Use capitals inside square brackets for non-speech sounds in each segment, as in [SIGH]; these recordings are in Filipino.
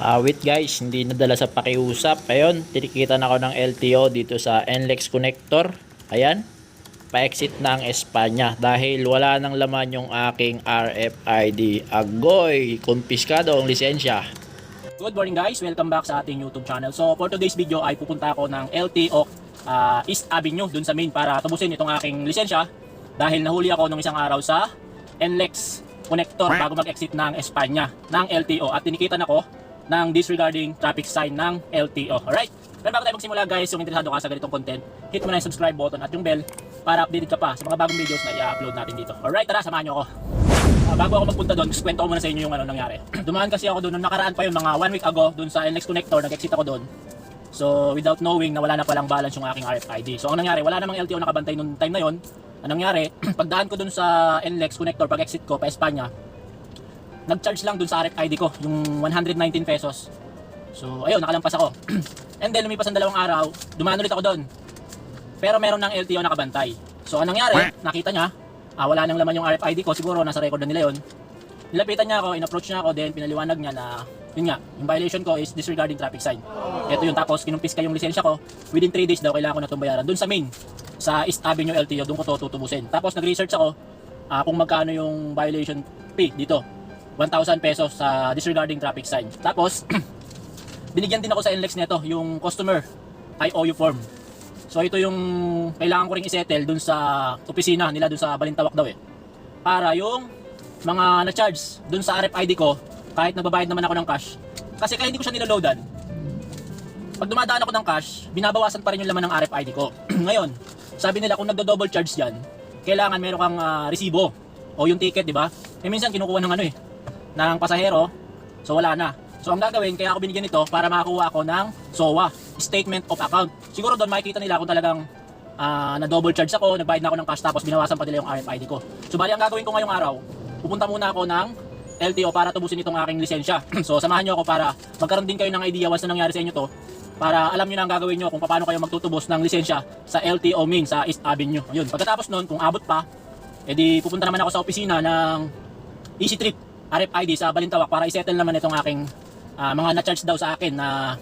Awit guys, hindi nadala sa pakiusap. Ayun, tinikita na ako ng LTO dito sa NLEX connector. Ayan, pa-exit na ang Espanya dahil wala nang laman yung aking RFID. Agoy, kumpiskado ang lisensya. Good morning guys, welcome back sa ating YouTube channel. So for today's video ay pupunta ako ng LTO ah, East Avenue dun sa main para tubusin itong aking lisensya dahil nahuli ako nung isang araw sa NLEX connector bago mag-exit ng Espanya ng LTO at tinikitan ako ng disregarding traffic sign ng LTO. Alright? Pero bago tayo magsimula guys, yung interesado ka sa ganitong content, hit mo na yung subscribe button at yung bell para updated ka pa sa mga bagong videos na i-upload natin dito. Alright, tara, samahan nyo ako. Ah, bago ako magpunta doon, kwento ko muna sa inyo yung ano nangyari. [CLEARS THROAT] Dumaan kasi ako doon nung nakaraan pa yun, mga one week ago, doon sa NLEX connector, nag-exit ako doon. So, without knowing na wala na palang balance yung aking RFID. So, ang nangyari, wala namang LTO nakabantay nung time na yon. Anong nangyari, [CLEARS THROAT] pagdaan ko doon sa NLEX connector, pag exit ko pa Espanya, nag-charge lang doon sa RFID ko, yung 119 pesos. So, ayun, nakalampas ako. [CLEARS THROAT] And then, lumipas ang dalawang araw, dumaan ulit ako doon. Pero meron ng LTO nakabantay. So, anong nangyari, nakita niya, ah, wala nang laman yung RFID ko, siguro nasa record na nila yun. Nilapitan niya ako, in-approach niya ako, then pinaliwanag niya na, yun nga, yung violation ko is disregarding traffic sign. Ito yun, tapos kinumpis ka yung lisensya ko, within 3 days daw kailangan ko na itong bayaran. Doon sa main, sa East Avenue LTO, doon ko to tutubusin. Tapos nag-research ako ah, kung magkano yung violation fee dito. 1,000 pesos sa disregarding traffic sign. Tapos, [CLEARS THROAT] binigyan din ako sa NLEX nito, yung customer IOU form. So ito yung kailangan ko ring isettle dun sa opisina nila dun sa Balintawak daw eh. Para yung mga na-charge dun sa RFID ko, kahit nagbabayad naman ako ng cash, kasi kaya hindi ko siya niloloadan, pag dumadaan ako ng cash, binabawasan pa rin yung laman ng RFID ko. [CLEARS THROAT] Ngayon, sabi nila kung nagdo-double charge yan, kailangan meron kang ah, resibo o yung ticket, di ba? Eh minsan kinukuha ng ano eh, ng pasahero, so wala na. So ang gagawin, kaya ako binigyan ito para makakuha ako ng SOA, Statement of Account. Siguro doon makikita nila kung talagang ah, na double charge ako, nagbayad na ako ng cash tapos binawasan pa nila yung RFID ko. So bali ang gagawin ko ngayong araw, pupunta muna ako ng LTO para tubusin itong aking lisensya. [CLEARS THROAT] so samahan nyo ako para magkaroon din kayo ng idea once na nangyari sa inyo to para alam nyo na ang gagawin nyo kung paano kayo magtutubos ng lisensya sa LTO main sa East Avenue. Yun. Pagkatapos nun, kung abot pa, edi pupunta naman ako sa opisina ng Easy Trip RFID sa Balintawak para isettle naman itong aking ah, mga na-charge daw sa akin na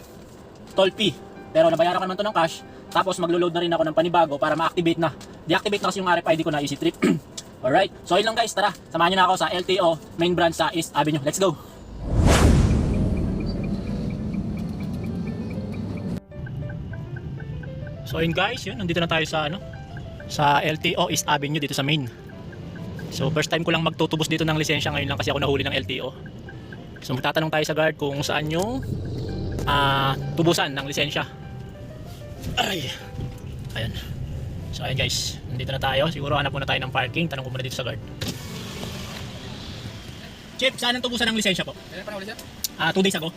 toll fee. Pero nabayaran ko naman to ng cash. Tapos maglo-load na rin ako ng panibago para ma-activate na. Deactivate na kasi yung RFID ko na Easy Trip. [CLEARS THROAT] Alright. So yun lang guys, tara. Samahan nyo na ako sa LTO main branch sa East Avenue. Let's go! So yun guys, yun, nandito na tayo sa ano sa LTO East Avenue dito sa main. So first time ko lang magtutubos dito ng lisensya ngayon lang kasi ako nahuli ng LTO. So magtatanong tayo sa guard kung saan yung ah, tubusan ng lisensya. Ay. Ayan. So ayan guys, nandito na tayo. Siguro hanap muna tayo ng parking. Tanong ko muna dito sa guard. Chip, saan ang tubusan ng lisensya po? Kailan pa na ulit sir? Ah, two days ago.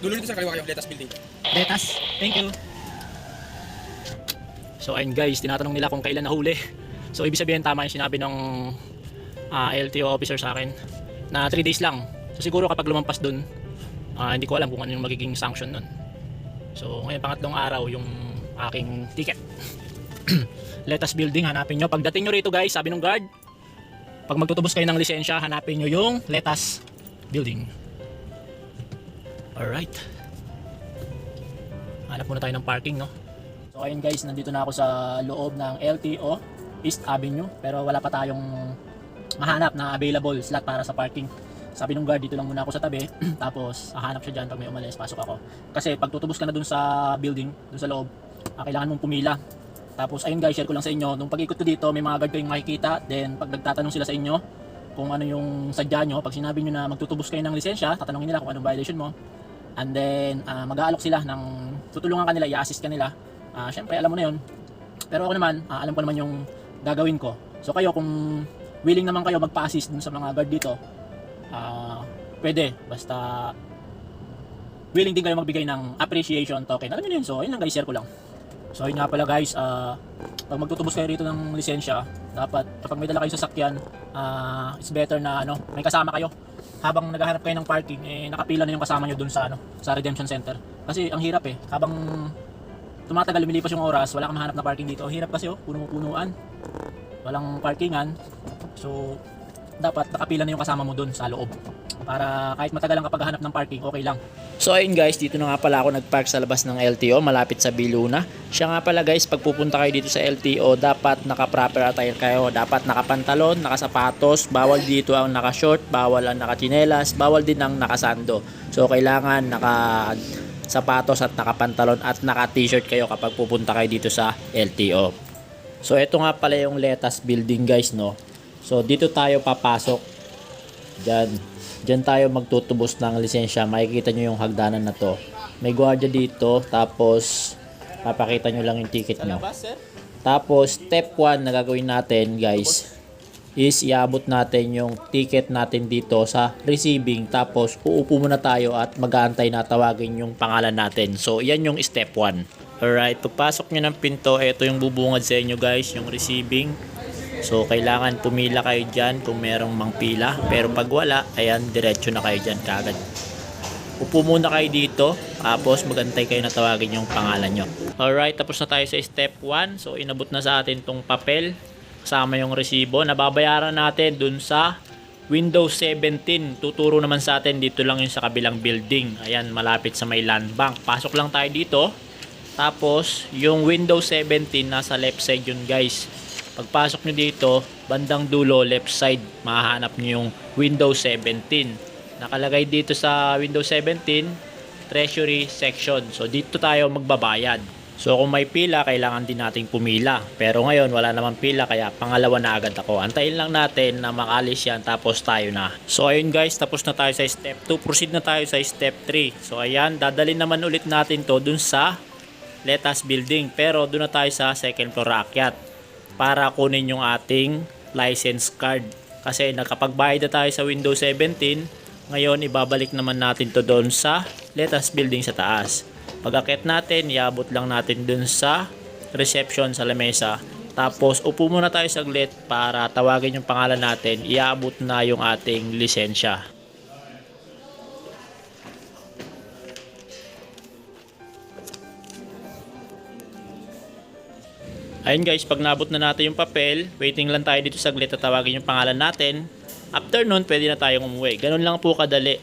Dulo nito sa kaliwa kayo, Letas Building. Betas. Thank you. So ayun guys, tinatanong nila kung kailan nahuli. So ibig sabihin tama yung sinabi ng ah, LTO officer sa akin na 3 days lang. So siguro kapag lumampas dun, ah, hindi ko alam kung ano yung magiging sanction nun. So ngayon pangatlong araw yung aking ticket. [CLEARS THROAT] Letas building, hanapin nyo. Pagdating nyo rito guys, sabi ng guard, pag magtutubos kayo ng lisensya, hanapin nyo yung Letas building. Alright. Hanap muna tayo ng parking, no? So ayun guys, nandito na ako sa loob ng LTO East Avenue pero wala pa tayong mahanap na available slot para sa parking. Sabi nung guard, dito lang muna ako sa tabi [CLEARS THROAT] tapos hahanap siya dyan pag may umalis, pasok ako. Kasi pag tutubos ka na dun sa building, dun sa loob, ah, kailangan mong pumila. Tapos ayun guys, share ko lang sa inyo, nung pag-ikot ko dito, may mga guard kayong makikita, then pag nagtatanong sila sa inyo kung ano yung sadya nyo, pag sinabi nyo na magtutubos kayo ng lisensya, tatanungin nila kung anong violation mo. And then, ah, mag-aalok sila ng, tutulungan ka nila, i-assist ka nila. Ah, Siyempre, alam mo na yun. Pero ako naman, ah, alam ko naman yung gagawin ko. So kayo, kung willing naman kayo magpa-assist dun sa mga guard dito, ah, pwede. Basta, willing din kayo magbigay ng appreciation token. Alam niyo yun. So, yun lang guys, share ko lang. So, yun nga pala guys, ah, pag magtutubos kayo rito ng lisensya, dapat kapag may dala kayo sasakyan, ah, it's better na ano, may kasama kayo. Habang naghahanap kayo ng parking, eh, nakapila na yung kasama nyo dun sa ano, sa Redemption Center. Kasi ang hirap eh, habang tumatagal lumilipas yung oras, wala kang mahanap na parking dito. Hirap kasi oh, puno-punuan. Walang parkingan. So, dapat nakapila na yung kasama mo dun sa loob. Para kahit matagal ang kapaghanap ng parking, okay lang. So ayun guys, dito na nga pala ako nagpark sa labas ng LTO malapit sa Biluna. Siya nga pala guys, pag pupunta kayo dito sa LTO, dapat naka-proper attire kayo. Dapat nakapantalon, nakasapatos, bawal dito ang naka-short, bawal ang nakachinelas, bawal din ang nakasando. So kailangan naka sapatos at nakapantalon at naka-t-shirt kayo kapag pupunta kayo dito sa LTO. So ito nga pala yung Letas building guys no. So dito tayo papasok. Diyan. Diyan tayo magtutubos ng lisensya. Makikita nyo yung hagdanan na to. May gwardiya dito. Tapos, papakita nyo lang yung ticket nyo. Tapos, step 1 na gagawin natin, guys, is iabot natin yung ticket natin dito sa receiving. Tapos, uupo muna tayo at mag-aantay na tawagin yung pangalan natin. So, yan yung step 1. Alright, pagpasok nyo ng pinto, ito yung bubungad sa inyo guys, yung receiving. So, kailangan pumila kayo dyan kung merong mang pila. Pero pag wala, ayan, diretso na kayo dyan kagad. Upo muna kayo dito, tapos magantay kayo na tawagin yung pangalan nyo. Alright, tapos na tayo sa step 1. So, inabot na sa atin tong papel, kasama yung resibo. Nababayaran natin dun sa Windows 17. Tuturo naman sa atin dito lang yung sa kabilang building. Ayan, malapit sa may land bank. Pasok lang tayo dito. Tapos, yung Windows 17 nasa left side yun guys. Pagpasok nyo dito, bandang dulo, left side, mahahanap nyo yung Windows 17. Nakalagay dito sa Windows 17, Treasury section. So, dito tayo magbabayad. So, kung may pila, kailangan din nating pumila. Pero ngayon, wala naman pila, kaya pangalawa na agad ako. Antayin lang natin na makalis yan, tapos tayo na. So, ayun guys, tapos na tayo sa step 2. Proceed na tayo sa step 3. So, ayan, dadalhin naman ulit natin to dun sa Letas Building. Pero doon na tayo sa second floor akyat para kunin yung ating license card. Kasi nakapagbayad na tayo sa Windows 17, ngayon ibabalik naman natin to doon sa Letas Building sa taas. Pag natin, iabot lang natin doon sa reception sa lamesa. Tapos upo muna tayo saglit para tawagin yung pangalan natin, iabot na yung ating lisensya. Ayun guys, pag nabot na natin yung papel, waiting lang tayo dito saglit at tawagin yung pangalan natin. After nun, pwede na tayong umuwi. Ganun lang po kadali.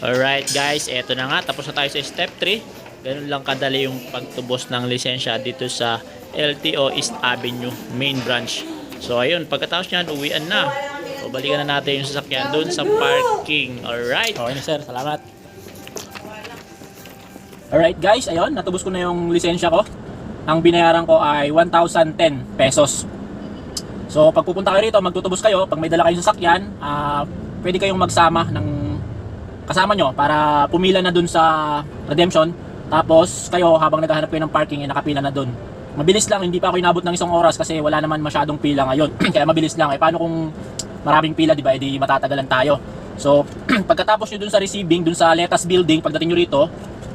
Alright guys, eto na nga. Tapos na tayo sa step 3. Ganun lang kadali yung pagtubos ng lisensya dito sa LTO East Avenue main branch. So ayun, pagkatapos nyan, uwian na. So balikan na natin yung sasakyan dun sa parking. Alright. Okay na sir, salamat. Alright guys, ayun, natubos ko na yung lisensya ko. Ang binayaran ko ay 1,010 pesos. So pag pupunta kayo rito, magtutubos kayo, pag may dala kayong sasakyan, ah, pwede kayong magsama ng kasama nyo para pumila na dun sa redemption. Tapos kayo habang naghahanap kayo ng parking, eh, nakapila na dun. Mabilis lang, hindi pa ako inabot ng isang oras kasi wala naman masyadong pila ngayon. [CLEARS THROAT] Kaya mabilis lang. Eh paano kung maraming pila, di ba? Eh matatagalan tayo. So [CLEARS THROAT] pagkatapos nyo dun sa receiving, dun sa Letas Building, pagdating nyo rito,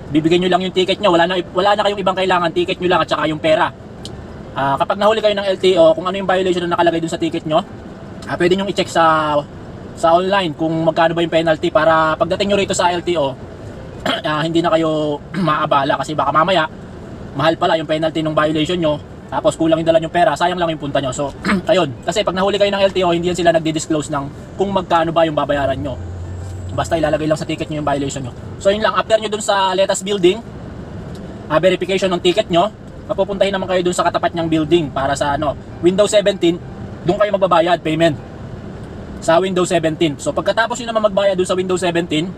bibigyan nyo lang yung ticket nyo. Wala na, wala na kayong ibang kailangan. Ticket nyo lang at saka yung pera. Ah, kapag nahuli kayo ng LTO, kung ano yung violation na nakalagay dun sa ticket nyo, ah, pwede nyo i-check sa sa online kung magkano ba yung penalty para pagdating nyo rito sa LTO, [CLEARS THROAT] ah, hindi na kayo [CLEARS THROAT] maabala kasi baka mamaya mahal pala yung penalty ng violation nyo tapos kulang yung dala yung pera, sayang lang yung punta nyo. So, [CLEARS THROAT] ayun. Kasi pag nahuli kayo ng LTO, hindi yan sila nagdi-disclose ng kung magkano ba yung babayaran nyo. Basta ilalagay lang sa ticket nyo yung violation nyo. So yun lang, after nyo dun sa Letas Building, ah, verification ng ticket nyo, mapupuntahin naman kayo dun sa katapat niyang building para sa ano, Windows 17, dun kayo magbabayad, payment. Sa Windows 17. So pagkatapos nyo naman magbayad dun sa Windows 17,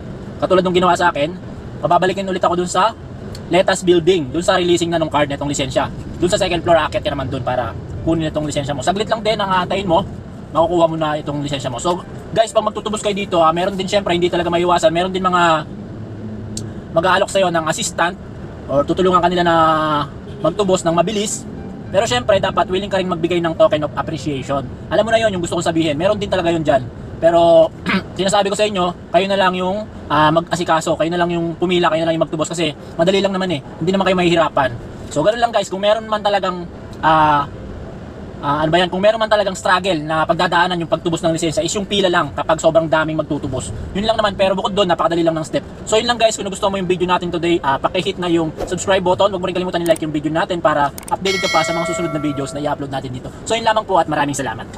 katulad nung ginawa sa akin, pababalikin ulit ako dun sa Letas Building, dun sa releasing na ng card netong lisensya. Dun sa second floor, akit ka naman dun para kunin itong lisensya mo. Saglit lang din ang aantayin mo, makukuha mo na itong lisensya mo. So, guys, pag magtutubos kayo dito, ha, meron din syempre, hindi talaga maiwasan, meron din mga mag-aalok sa'yo ng assistant or tutulungan kanila na magtubos ng mabilis. Pero syempre, dapat willing ka rin magbigay ng token of appreciation. Alam mo na yon yung gusto kong sabihin. Meron din talaga yun dyan. Pero [CLEARS THROAT] sinasabi ko sa inyo, kayo na lang yung ah, mag-asikaso, kayo na lang yung pumila, kayo na lang yung magtubos kasi madali lang naman eh. Hindi naman kayo mahihirapan. So ganun lang guys, kung meron man talagang ah, Ah, ano ba yan? Kung meron man talagang struggle na pagdadaanan yung pagtubos ng lisensya is yung pila lang kapag sobrang daming magtutubos. Yun lang naman pero bukod doon napakadali lang ng step. So yun lang guys, kung nagustuhan mo yung video natin today, ah, paki-hit na yung subscribe button. Huwag mo rin kalimutan i-like yung video natin para updated ka pa sa mga susunod na videos na i-upload natin dito. So yun lamang po at maraming salamat.